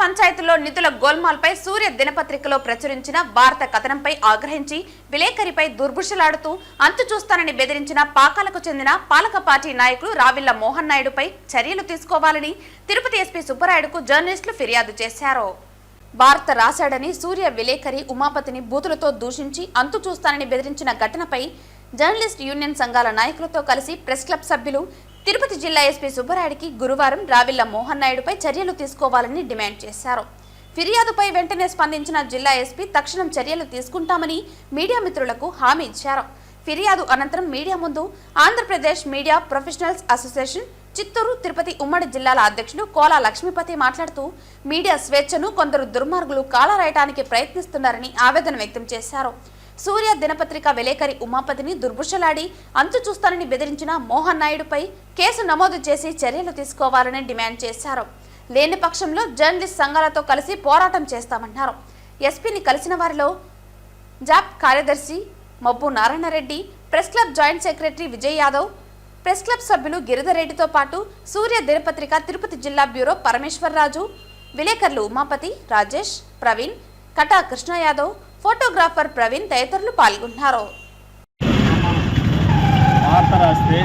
పంచాయతీలో నిధుల గోల్మాల్పై సూర్య దినపత్రికలో ప్రచురించిన వార్త కథనంపై ఆగ్రహించి విలేకరిపై దుర్భుషలాడుతూ అంతు చూస్తానని బెదిరించిన పాకాలకు చెందిన పాలక పార్టీ నాయకులు రావిళ్ళ మోహన్ నాయుడుపై చర్యలు తీసుకోవాలని తిరుపతి ఎస్పీ సుబ్బరాయుడుకు జర్నలిస్టులు ఫిర్యాదు చేశారు. వార్త రాశాడని సూర్య విలేకరి ఉమాపతిని బూతులతో దూషించి అంతు చూస్తానని బెదిరించిన ఘటనపై జర్నలిస్ట్ యూనియన్ సంఘాల నాయకులతో కలిసి ప్రెస్ క్లబ్ సభ్యులు తిరుపతి జిల్లా ఎస్పీ సుబ్బరాయుడికి గురువారం రావిళ్ళ మోహన్ నాయుడుపై చర్యలు తీసుకోవాలని డిమాండ్ చేశారు. ఫిర్యాదుపై వెంటనే స్పందించిన జిల్లా ఎస్పీ తక్షణం చర్యలు తీసుకుంటామని మీడియా మిత్రులకు హామీ ఇచ్చారు. ఫిర్యాదు అనంతరం మీడియా ముందు Andhra Pradesh media professionals association Chittoor Tirupati ఉమ్మడి జిల్లాల అధ్యక్షులు కోలా లక్ష్మీపతి మాట్లాడుతూ మీడియా స్వేచ్ఛను కొందరు దుర్మార్గులు కాలరాయటానికి ప్రయత్నిస్తున్నారని ఆవేదన వ్యక్తం చేశారు. సూర్య దినపత్రిక విలేకరి ఉమాపతిని దుర్భుషలాడి అంతు చూస్తానని బెదిరించిన మోహన్ నాయుడుపై కేసు నమోదు చేసి చర్యలు తీసుకోవాలని డిమాండ్ చేశారు. లేని పక్షంలో జర్నలిస్ట్ సంఘాలతో కలిసి పోరాటం చేస్తామన్నారు. ఎస్పీని కలిసిన వారిలో జాప్ కార్యదర్శి Mabbu Narayana Reddy press club joint secretary Vijay Yadav press club సభ్యులు గిరిధరెడ్డితో పాటు సూర్య దినపత్రిక తిరుపతి జిల్లా బ్యూరో పరమేశ్వరరాజు విలేకరులు ఉమాపతి రాజేష్ ప్రవీణ్ కటా కృష్ణ యాదవ్ ఫోటోగ్రాఫర్ ప్రవీణ్ తదితరులు పాల్గొన్నారు. వార్త రాస్తే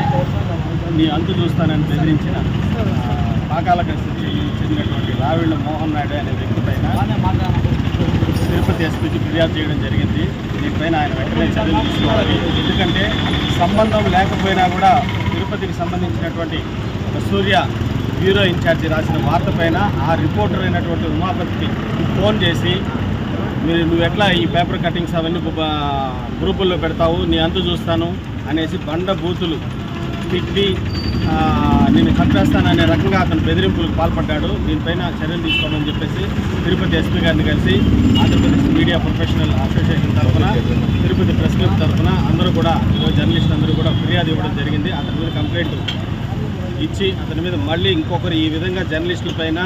నీ అంతు చూస్తానని బెదిరించిన పాకాలకు చెందినటువంటి రావిళ్ళ మోహన్ నాయుడు అనే వ్యక్తి పైన తిరుపతి ఎస్పీకి ఫిర్యాదు చేయడం జరిగింది. దీనిపైన ఆయన వెంటనే చర్యలు తీసుకోవాలి. ఎందుకంటే సంబంధం లేకపోయినా కూడా తిరుపతికి సంబంధించినటువంటి సూర్య బ్యూరో ఇన్ఛార్జి రాసిన వార్త పైన ఆ రిపోర్టర్ అయినటువంటి ఉమాపతికి ఫోన్ చేసి మీరు నువ్వు ఎట్లా ఈ పేపర్ కటింగ్స్ అవన్నీ గ్రూపుల్లో పెడతావు? నీ అంతు చూస్తాను అనేసి బండ బూతులు తిట్టి నేను చంపేస్తాననే రకంగా అతను బెదిరింపులకు పాల్పడ్డాడు. దీనిపైన చర్యలు తీసుకోమని చెప్పేసి తిరుపతి ఎస్పీ గారిని కలిసి ఆంధ్రప్రదేశ్ మీడియా ప్రొఫెషనల్ అసోసియేషన్ తరఫున తిరుపతి ప్రెస్ క్లబ్ తరఫున అందరూ కూడా జర్నలిస్ట్ అందరూ కూడా ఫిర్యాదు ఇవ్వడం జరిగింది. అతని మీద కంప్లైంట్ ఇచ్చి అతని మీద మళ్ళీ ఇంకొకరు ఈ విధంగా జర్నలిస్టుల పైన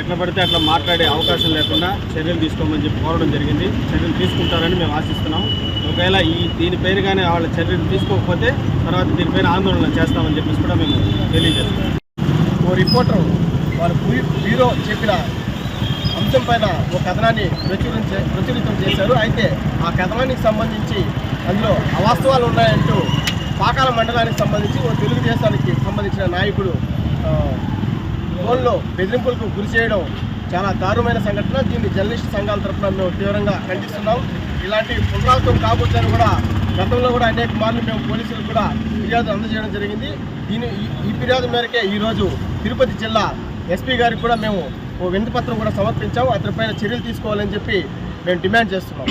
ఎట్లా పడితే అట్లా మాట్లాడే అవకాశం లేకుండా చర్యలు తీసుకోమని చెప్పి కోరడం జరిగింది. చర్యలు తీసుకుంటారని మేము ఆశిస్తున్నాం. ఒకవేళ ఈ దీనిపైన కానీ వాళ్ళ చర్యలు తీసుకోకపోతే తర్వాత దీనిపైన ఆందోళన చేస్తామని చెప్పేసి కూడా మేము తెలియజేస్తాం ఓ రిపోర్టర్ వాళ్ళ బ్యూరో చెప్పిన అంశం పైన ఒక కథనాన్ని ప్రచురించే ప్రచురితం చేశారు. అయితే ఆ కథనానికి సంబంధించి అందులో అవాస్తవాలు ఉన్నాయంటూ పాకాల మండలానికి సంబంధించి ఓ తెలుగుదేశానికి సంబంధించిన నాయకుడు ఫోన్లో బెదిరింపులకు గురి చేయడం చాలా దారుణమైన సంఘటన. దీన్ని జర్నలిస్ట్ సంఘాల తరఫున మేము తీవ్రంగా ఖండిస్తున్నాం. ఇలాంటి పునరావృతం కాబోతుందని కూడా గతంలో కూడా అనేక మార్లు మేము పోలీసులకు కూడా ఫిర్యాదు అందజేయడం జరిగింది. దీని ఈ- ఫిర్యాదు మేరకే ఈరోజు తిరుపతి జిల్లా ఎస్పీ గారికి కూడా మేము ఓ వింతపత్రం కూడా సమర్పించాము అతనిపైన చర్యలు తీసుకోవాలని చెప్పి మేము డిమాండ్ చేస్తున్నాం.